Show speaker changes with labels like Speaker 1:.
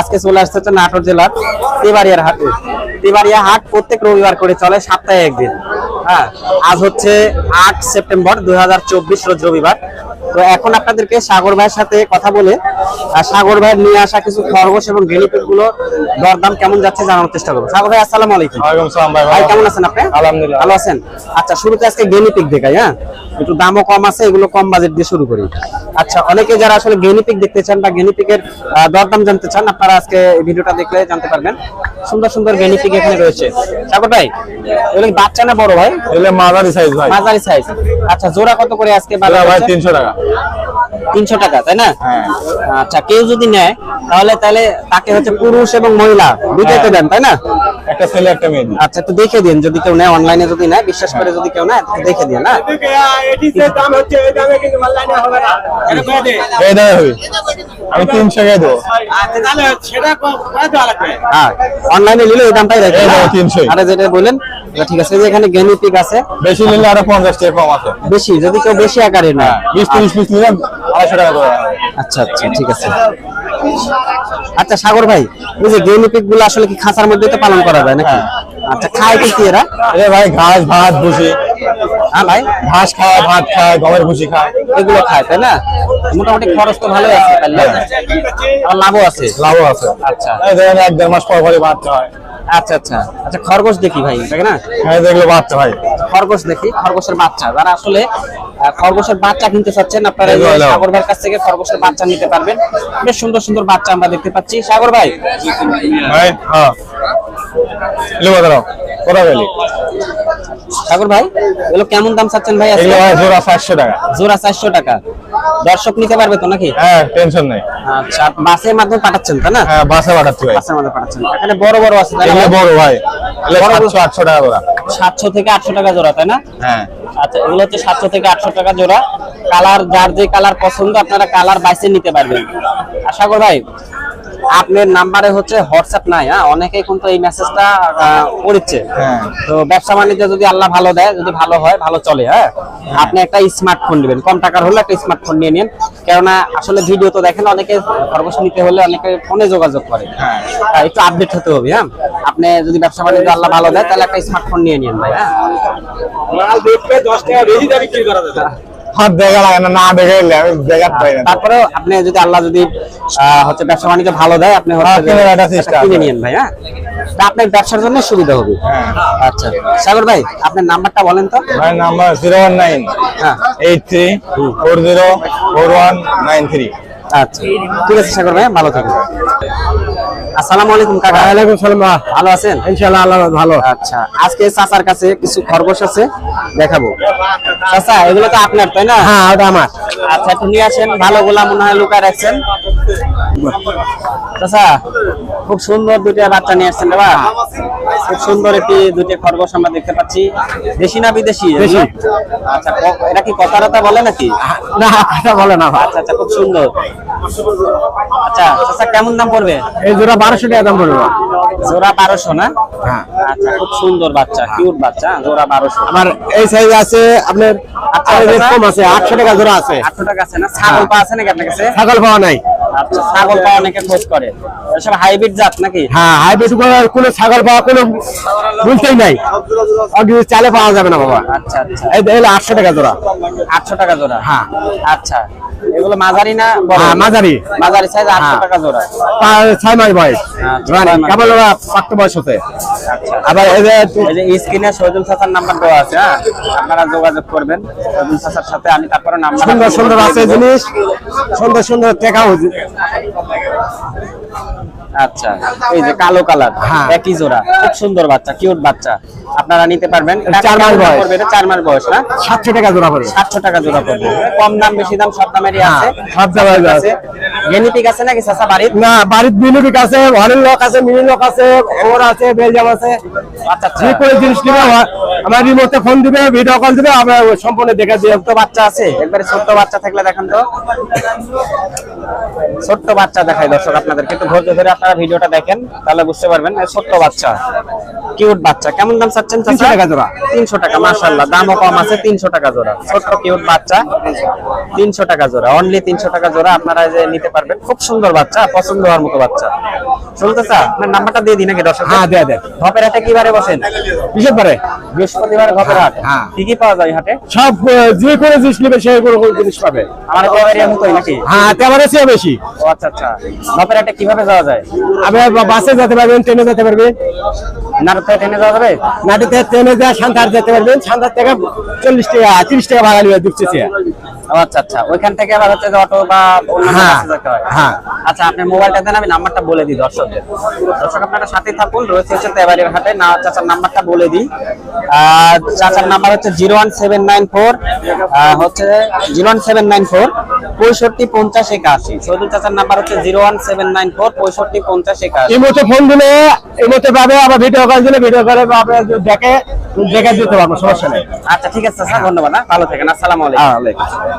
Speaker 1: আজকে চলে আসছে হচ্ছে নাটোর জেলার তেবাড়িয়ার হাটে। তেবাড়িয়া হাট প্রত্যেক রবিবার করে চলে সপ্তাহে একদিন। হ্যাঁ আজ হচ্ছে আট সেপ্টেম্বর দুই রোজ রবিবার। তো এখন আপনাদেরকে সাগর ভাইয়ের সাথে কথা বলে সাগর ভাইয়ের নিয়ে আসা কিছু খরগোশ এবং গেলিপেটগুলো দরদাম কেমন যাচ্ছে জানানোর চেষ্টা করব। সাগর ভাই আসসালামু আলাইকুম।
Speaker 2: ভাই
Speaker 1: ভাই কেমন আছেন আপনি?
Speaker 2: আলহামদুলিল্লাহ।
Speaker 1: ভালো আছেন? আচ্ছা শুরুতে আজকে গেনিপিক দেখাই হ্যাঁ? একটু দামও কম আছে এগুলো কম বাজেট দিয়ে শুরু করি। আচ্ছা অনেকে যারা আসলে গেনিপিক দেখতে চান বা গেনিপিকের দরদাম জানতে চান আপনারা আজকে এই ভিডিওটা দেখলে জানতে পারবেন। সুন্দর সুন্দর গেনিপিক এখানে রয়েছে। সাগর ভাই এগুলো বাচ্চা না বড় ভাই?
Speaker 2: এগুলো মাঝারি সাইজ ভাই।
Speaker 1: মাঝারি সাইজ আচ্ছা জোড়া কত করে আজকে
Speaker 2: ভাই
Speaker 1: বাজার
Speaker 2: তিনশো টাকা।
Speaker 1: তিনশো টাকা তাই না?
Speaker 2: হ্যাঁ।
Speaker 1: আচ্ছা কেউ যদি নেয় তাহলে তাহলে তাকে হচ্ছে পুরুষ এবং মহিলা দুইটাই তো দেন তাই না?
Speaker 2: একটা ছেলে একটা মেয়ে
Speaker 1: আচ্ছা একটু দেখে দিন যদি কেউ নেয় অনলাইনে যদি নেয় বিশ্বাস করে যদি কেউ নেয় দেখে দিন না?
Speaker 2: এই দামে হবে। আমি তিনশো টাকা দেবো।
Speaker 1: হ্যাঁ অনলাইনে নিলে এই দামটাই রাখবে
Speaker 2: এই দাম 300
Speaker 1: আরে যেটা বললেন ঠিক আছে যে এখানে গেনিপিক আছে।
Speaker 2: বেশি নিলে আরও পঞ্চাশ টাকা কম আছে।
Speaker 1: বেশি যদি কেউ বেশি আকারে না
Speaker 2: বিশ তিরিশ পিস নিলে আড়াইশো টাকা করে।
Speaker 1: আচ্ছা আচ্ছা ঠিক আছে। আচ্ছা সাগর ভাই ওই যে গেনিপিকগুলো আসলে কি খাঁচার মধ্যে তো পালন করা যায় নাকি? আচ্ছা খায় কি কি এরা?
Speaker 2: এ ভাই ঘাস ভাত ভুসি।
Speaker 1: হ্যাঁ ভাই।
Speaker 2: ঘাস খায় ভাত খায় গমের ভুসি খায়।
Speaker 1: এগুলো খায় তাই না? মোটামুটি খরচ তো ভালোই আছে তাহলে আর লাভও আছে?
Speaker 2: লাভও আছে।
Speaker 1: আচ্ছা।
Speaker 2: এই দেখেন এক দেড় মাস পর পরই বাচ্চা হয়
Speaker 1: আচ্ছা আচ্ছা। আচ্ছা খরগোশ দেখি ভাই তাই না?
Speaker 2: হ্যাঁ দেখলে বাচ্চা হয়
Speaker 1: খরগোশ দেখি খরগোশের বাচ্চা। যারা আসলে খরগোশের বাচ্চা কিনতে চাচ্ছেন আপনারা। সাগর ভাইয়ের কাছ থেকে খরগোশের বাচ্চা নিতে পারবেন। বেশ সুন্দর সুন্দর বাচ্চা আমরা দেখতে পাচ্ছি। সাগর ভাই।
Speaker 2: হ্যাঁ।
Speaker 1: সাগর ভাই এগুলো কেমন দাম চাচ্ছেন ভাই
Speaker 2: জোড়া চারশো টাকা।
Speaker 1: জোড়া চারশো টাকা। দর্শক নিতে পারবে তো নাকি?
Speaker 2: হ্যাঁ টেনশন নেই।
Speaker 1: আচ্ছা বাসের মাধ্যমে পাঠাচ্ছেন তাই না?
Speaker 2: হ্যাঁ বাসে পাঠাচ্ছি
Speaker 1: বাসের মাধ্যমে পাঠাচ্ছেন। এখানে বড় বড় আছে
Speaker 2: বড় ভাই। টাকা জোড়া।
Speaker 1: সাতশো থেকে আটশো টাকা জোড়া তাই না?
Speaker 2: হ্যাঁ।
Speaker 1: আচ্ছা এগুলো হচ্ছে সাতশো থেকে আটশো টাকা জোড়া। কালার যার যে কালার পছন্দ আপনারা কালার বাইসে নিতে পারবেন। আশা করি ভাই আপনার নাম্বারে হচ্ছে হোয়াটসঅ্যাপ নাই হ্যাঁ? অনেকেই কিন্তু এই মেসেজটা করেছে
Speaker 2: হ্যাঁ।
Speaker 1: তো ব্যবসা বাণিজ্য যদি আল্লাহ ভালো দেয় যদি ভালো হয় ভালো চলে হ্যাঁ? আপনি একটা স্মার্টফোন নেবেন। কম টাকার হলে একটা স্মার্টফোন নিয়ে নিন। কেননা আসলে ভিডিও তো দেখেন অনেকে খরগোশ নিতে হলে অনেকে ফোনে যোগাযোগ করে। হ্যাঁ, একটু আপডেট হতে হবে হ্যাঁ? আপনি যদি ব্যবসা বাণিজ্য আল্লাহ ভালো দেয় তাহলে একটা স্মার্টফোন নিয়ে নিন ভাই হ্যাঁ?
Speaker 2: হাত দেখা লাগে না না দেখে আমি দেখাতে পারি না।
Speaker 1: তারপরে আপনি যদি আল্লাহ যদি হচ্ছে ব্যবসা বাণিজ্য ভালো দেয় আপনি হচ্ছে
Speaker 2: হ্যাঁ,
Speaker 1: কিনে। ভাই হ্যাঁ? আপনার ব্যবসার জন্য সুবিধা হবে। আচ্ছা সাগর ভাই আপনার নাম্বারটা বলেন তো।
Speaker 2: ভাই নাম্বার জিরো ওয়ান নাইন
Speaker 1: হ্যাঁ।
Speaker 2: Eight three four zero four one nine three.
Speaker 1: আচ্ছা ঠিক আছে সাগর ভাই ভালো থাকবেন আসসালামু আলাইকুম কাকা।
Speaker 2: ওয়ালাইকুম সালাম
Speaker 1: ভালো আছেন?
Speaker 2: ইনশাআল্লাহ আল্লাহ ভালো।
Speaker 1: আচ্ছা আজকে চাচার কাছে কিছু খরগোশ আছে দেখাবো। চাচা এগুলো তো আপনার তাই না?
Speaker 2: হ্যাঁ ওটা আমার।
Speaker 1: আচ্ছা একটু নিয়ে আসেন ভালো গোলা মনে হয় লুকায় রাখছেন। চাচা খুব সুন্দর দুইটা বাচ্চা নিয়ে আসছেন রে বা খুব সুন্দর একটি দুইটা খরগোশ আমরা দেখতে পাচ্ছি। দেশি না বিদেশি?
Speaker 2: দেশি।
Speaker 1: আচ্ছা এটা কি কথা টথা বলে নাকি?
Speaker 2: না কথা বলে না
Speaker 1: আচ্ছা আচ্ছা খুব সুন্দর। আচ্ছা কেমন দাম পড়বে?
Speaker 2: এই জোড়া বারোশো টাকা দাম পড়বে
Speaker 1: জোড়া বারোশো না?
Speaker 2: হ্যাঁ।
Speaker 1: আচ্ছা খুব সুন্দর বাচ্চা কিউট বাচ্চা জোড়া বারোশো।
Speaker 2: আমার এই সাইজ আছে আপনার। কম আছে আটশো টাকা জোড়া আছে।
Speaker 1: আটশো টাকা আছে না? ছাগল পা আছে নাকি আপনার কাছে?
Speaker 2: ছাগল পাওয়া নাই।
Speaker 1: আচ্ছা ছাগল পা অনেকে খোঁজ করে। এসব হাইব্রিড জাত নাকি?
Speaker 2: হ্যাঁ হাইব্রিড কোনো ছাগল পাওয়া কোনো বুঝতেই নাই। চালে পাওয়া যাবে না বাবা।
Speaker 1: আচ্ছা আচ্ছা।
Speaker 2: এই আটশো টাকা জোড়া।
Speaker 1: আটশো টাকা জোড়া।
Speaker 2: হ্যাঁ।
Speaker 1: আচ্ছা। এগুলো মাঝারি না?
Speaker 2: হ্যাঁ, মাঝারি।
Speaker 1: মাঝারি সাইজ
Speaker 2: হ্যাঁ।
Speaker 1: টাকা জোড়া।
Speaker 2: ছয় মাস বয়স। রানি কেবল পাক্ত বয়স। হতে।
Speaker 1: আচ্ছা।
Speaker 2: আবার এই যে
Speaker 1: এই স্ক্রিনে সজল চাচার নাম্বার দেওয়া আছে হ্যাঁ? আপনারা যোগাযোগ করবেন সজল চাচার সাথে আমি তারপরে নাম্বার
Speaker 2: সুন্দর সুন্দর আছে জিনিস। সুন্দর সুন্দর টেকাও।
Speaker 1: আচ্ছা এই যে কালো কালার
Speaker 2: হ্যাঁ।
Speaker 1: একই জোড়া খুব সুন্দর বাচ্চা কিউট বাচ্চা। আপনারা নিতে পারবেন
Speaker 2: চার মাস বয়স।
Speaker 1: পড়বে এটা? চার মাস বয়স না?
Speaker 2: সাতশো টাকা জোড়া পড়বে।
Speaker 1: সাতশো টাকা জোড়া পড়বে। কম দাম বেশি দাম সব দামেরই আছে।
Speaker 2: হ্যাঁ, সব দামেরই আছে।
Speaker 1: গেনিপিক আছে নাকি চাচা বাড়ির?
Speaker 2: না বাড়ির মিনুবিক আছে হরের লোক আছে মিনি লোক আছে ওর আছে বেলজাম আছে।
Speaker 1: আচ্ছা আচ্ছা।
Speaker 2: যে কোনো জিনিস নিবে আমার- আমার রিমোটে ফোন দিবে ভিডিও কল দিবে আমরা সম্পূর্ণ দেখে দিয়ে
Speaker 1: ছোট্ট বাচ্চা আছে একবারে ছোট্ট বাচ্চা থাকলে দেখেন তো। ছোট্ট বাচ্চা দেখাই দর্শক আপনাদেরকে একটু ধৈর্য ধরে আপনারা ভিডিওটা দেখেন তাহলে বুঝতে পারবেন ছোট্ট বাচ্চা কিউট বাচ্চা। কেমন দাম চাচ্ছেন
Speaker 2: তিনশো টাকা জোড়া।
Speaker 1: তিনশো টাকা মাশাল্লাহ দামও কম আছে তিনশো টাকা জোড়া। ছোট্ট কিউট বাচ্চা তিনশো টাকা জোড়া অনলি তিনশো টাকা জোড়া আপনারা যে নিতে পারবেন খুব সুন্দর বাচ্চা পছন্দ হওয়ার মতো বাচ্চা। শুনতে চা নাম্বারটা দিয়ে দিই নাকি দর্শক?
Speaker 2: হ্যাঁ দে দে
Speaker 1: ধপের হাটে কি বারে বসেন?
Speaker 2: কিসের পরে
Speaker 1: বৃহস্পতিবার হাট
Speaker 2: হ্যাঁ।
Speaker 1: কি কি পাওয়া যায় হাটে?
Speaker 2: সব আহ, যে কোনো জিনিস নেবে সেই কোনো কোনো জিনিস পাবে।
Speaker 1: আমার এরিয়া মতোই নাকি?
Speaker 2: হ্যাঁ তেমন আছে বেশি।
Speaker 1: ও আচ্ছা আচ্ছা। ধপের হাটে কীভাবে যাওয়া যায়?
Speaker 2: আপনি বাসে যেতে পারবেন ট্রেনে যেতে পারবেন।
Speaker 1: নাটক ট্রেনে যাওয়া যাবে?
Speaker 2: নাটিতে ট্রেনে যা সান্তার যেতে পারবেন। সান্তার থেকে চল্লিশ টাকা তিরিশ টাকা ভাড়া নেবে দুপচেছে
Speaker 1: আচ্ছা আচ্ছা। ওইখান থেকে আবার হচ্ছে অটো বা
Speaker 2: হ্যাঁ,
Speaker 1: হয়। আচ্ছা আপনি মোবাইলটা দেন আমি নাম্বারটা বলে দিই দর্শকদের। দর্শক আপনারা সাথে থাকুন। রয়েছে হচ্ছে তেবাড়ির হাটে। না চাচার নাম্বারটা বলে দিই। আর চাচার নাম্বার হচ্ছে zero one seven nine four. হচ্ছে zero one seven nine four পঁয়ষট্টি পঞ্চাশ একাশি। সৈদুল চাচার নাম্বার হচ্ছে zero one seven nine four পঁয়ষট্টি পঞ্চাশ একাশি।
Speaker 2: এই মতো ফোন দিলে এই মতো পাবে আবার ভিডিও দিলে ভিডিও করে বা আপনার দেখে দেখে দিতে পারব সমস্যা নেই
Speaker 1: আচ্ছা ঠিক আছে স্যার ধন্যবাদ হ্যাঁ? ভালো থাকেন আসসালামু আলাইকুম